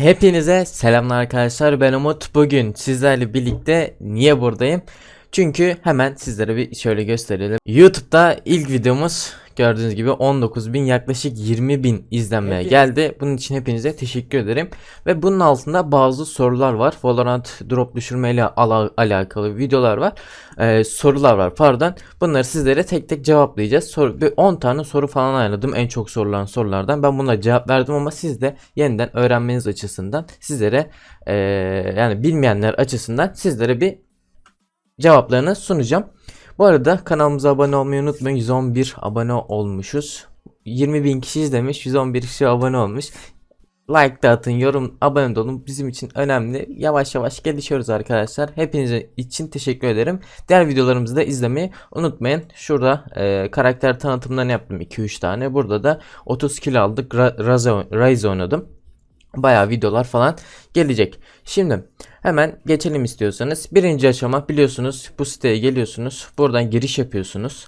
Hepinize selamlar arkadaşlar. Ben Umut. Bugün sizlerle birlikte niye buradayım? Çünkü hemen sizlere bir şöyle gösterelim. YouTube'da ilk videomuz gördüğünüz gibi 19.000 yaklaşık 20.000 izlenmeye Hepi- geldi. Bunun için hepinize teşekkür ederim. Ve bunun altında bazı sorular var. Valorant drop düşürmeyle ala- alakalı videolar var. Ee, sorular var pardon. Bunları sizlere tek tek cevaplayacağız. Soru, bir 10 tane soru falan ayarladım en çok sorulan sorulardan. Ben bunlara cevap verdim ama siz de yeniden öğrenmeniz açısından sizlere eee, yani bilmeyenler açısından sizlere bir cevaplarını sunacağım. Bu arada kanalımıza abone olmayı unutmayın. 111 abone olmuşuz. 20 bin kişi izlemiş, 111 kişi abone olmuş. Like da atın, yorum, abone de olun. Bizim için önemli. Yavaş yavaş gelişiyoruz arkadaşlar. Hepinize için teşekkür ederim. Diğer videolarımızı da izlemeyi unutmayın. Şurada e, karakter tanıtımlarını yaptım 2-3 tane. Burada da 30 kill aldık. Ra- Raze- oynadım. Bayağı videolar falan gelecek. Şimdi hemen geçelim istiyorsanız. Birinci aşama biliyorsunuz bu siteye geliyorsunuz. Buradan giriş yapıyorsunuz.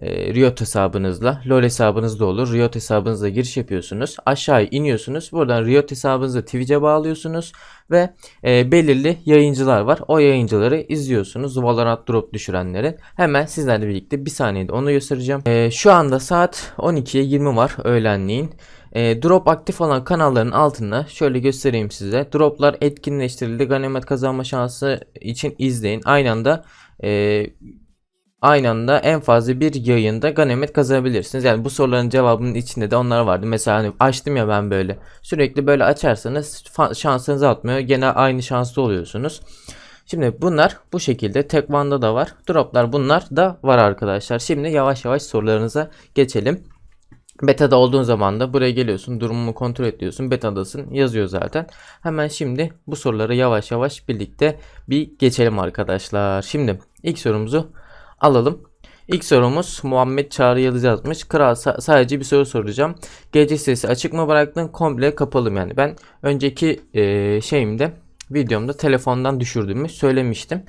E, Riot hesabınızla. LoL hesabınız da olur. Riot hesabınızla giriş yapıyorsunuz. Aşağı iniyorsunuz. Buradan Riot hesabınızı Twitch'e bağlıyorsunuz. Ve e, belirli yayıncılar var. O yayıncıları izliyorsunuz. Valorant drop düşürenlerin. Hemen sizlerle birlikte bir saniyede onu göstereceğim. E, şu anda saat 12'ye 20 var öğlenliğin. E, drop aktif olan kanalların altında şöyle göstereyim size. Droplar etkinleştirildi. Ganimet kazanma şansı için izleyin. Aynı anda e, aynı anda en fazla bir yayında ganimet kazanabilirsiniz. Yani bu soruların cevabının içinde de onlar vardı. Mesela hani açtım ya ben böyle. Sürekli böyle açarsanız şansınız artmıyor. Gene aynı şanslı oluyorsunuz. Şimdi bunlar bu şekilde. Tekvanda da var. Droplar bunlar da var arkadaşlar. Şimdi yavaş yavaş sorularınıza geçelim. Beta'da olduğun zaman da buraya geliyorsun. Durumumu kontrol ediyorsun. Beta'dasın. Yazıyor zaten. Hemen şimdi bu soruları yavaş yavaş birlikte bir geçelim arkadaşlar. Şimdi ilk sorumuzu alalım. İlk sorumuz Muhammed Çağrı Yıldız yazmış. Kral sa- sadece bir soru soracağım. Gece sesi açık mı bıraktın? Komple kapalı yani? Ben önceki eee, şeyimde videomda telefondan düşürdüğümü söylemiştim.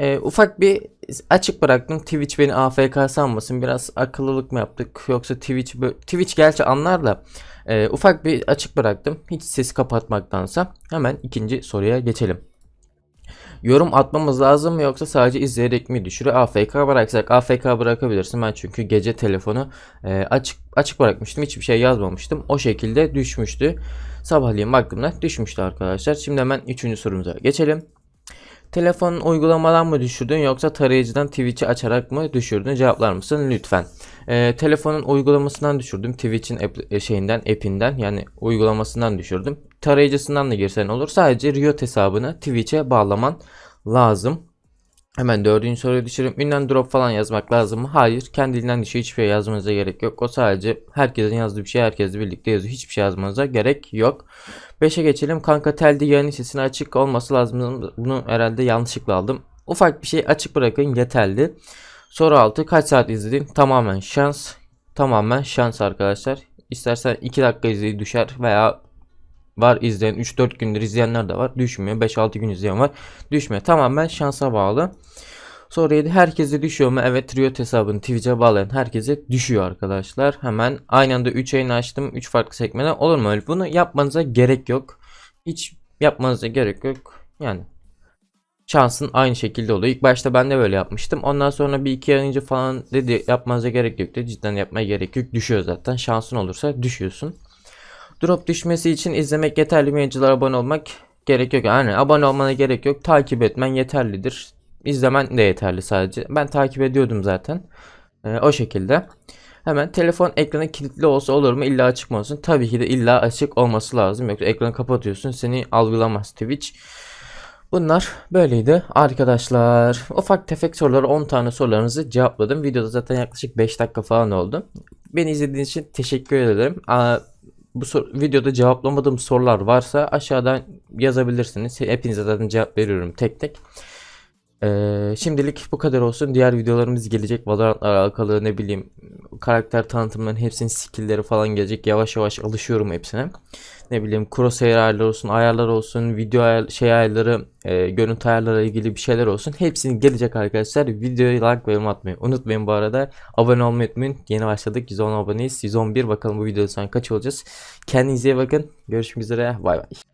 Eee, ufak bir açık bıraktım. Twitch beni AFK sanmasın. Biraz akıllılık mı yaptık? Yoksa Twitch Twitch gerçi anlar da eee, ufak bir açık bıraktım. Hiç sesi kapatmaktansa. Hemen ikinci soruya geçelim. Yorum atmamız lazım mı yoksa sadece izleyerek mi düşürüyor? AFK bıraksak AFK bırakabilirsin. Ben çünkü gece telefonu e, açık açık bırakmıştım. Hiçbir şey yazmamıştım. O şekilde düşmüştü. Sabahleyin baktığımda düşmüştü arkadaşlar. Şimdi hemen üçüncü sorumuza geçelim. Telefonun uygulamadan mı düşürdün yoksa tarayıcıdan Twitch'i açarak mı düşürdün? Cevaplar mısın lütfen. Ee, telefonun uygulamasından düşürdüm. Twitch'in app- e, şeyinden, app'inden yani uygulamasından düşürdüm. Tarayıcısından da girsen olur. Sadece Riot hesabını Twitch'e bağlaman lazım. Hemen dördüncü soruyu düşürüyorum. Ünlem drop falan yazmak lazım mı? Hayır. Kendiliğinden düşüyor. Hiçbir şey yazmanıza gerek yok. O sadece herkesin yazdığı bir şey herkesle birlikte yazıyor. Hiçbir şey yazmanıza gerek yok. 5'e geçelim. Kanka telde yayın sesini açık olması lazım. Bunu herhalde yanlışlıkla aldım. Ufak bir şey açık bırakın yeterli. Soru 6. Kaç saat izledin? Tamamen şans. Tamamen şans arkadaşlar. İstersen 2 dakika izleyi düşer veya var izleyen 3-4 gündür izleyenler de var. Düşmüyor. 5-6 gün izleyen var. Düşmüyor. Tamamen şansa bağlı. 7. Herkese düşüyor mu? Evet Riot hesabını Twitch'e bağlayan herkese düşüyor arkadaşlar. Hemen aynı anda 3 yayın açtım. 3 farklı sekmede. Olur mu öyle? Bunu yapmanıza gerek yok. Hiç yapmanıza gerek yok. Yani şansın aynı şekilde oluyor. İlk başta ben de böyle yapmıştım. Ondan sonra bir iki ay önce falan dedi yapmanıza gerek yok dedi. Cidden yapmaya gerek yok. Düşüyor zaten. Şansın olursa düşüyorsun. Drop düşmesi için izlemek yeterli mi? Yayıncılara abone olmak gerek yok. Yani abone olmana gerek yok. Takip etmen yeterlidir. İzlemen de yeterli sadece. Ben takip ediyordum zaten. Ee, o şekilde. Hemen telefon ekranı kilitli olsa olur mu? İlla açık mı olsun? Tabii ki de illa açık olması lazım. Yoksa ekranı kapatıyorsun seni algılamaz Twitch. Bunlar böyleydi arkadaşlar. Ufak tefek soruları 10 tane sorularınızı cevapladım. Videoda zaten yaklaşık 5 dakika falan oldu. Beni izlediğiniz için teşekkür ederim. Aa, bu sor- videoda cevaplamadığım sorular varsa aşağıdan yazabilirsiniz. Hepinize zaten cevap veriyorum tek tek. Ee, şimdilik bu kadar olsun. Diğer videolarımız gelecek. Valorant'la alakalı ne bileyim karakter tanıtımlarının hepsinin skill'leri falan gelecek. Yavaş yavaş alışıyorum hepsine. Ne bileyim crosshair ayarları olsun, ayarlar olsun, video ayar, şey ayarları, e, görüntü ayarları ilgili bir şeyler olsun. Hepsinin gelecek arkadaşlar. Videoyu like ve atmayı unutmayın bu arada. Abone olmayı unutmayın. Yeni başladık. 110 aboneyiz. 111 bakalım bu videoda sonra kaç olacağız. Kendinize iyi bakın. Görüşmek üzere. Bay bay.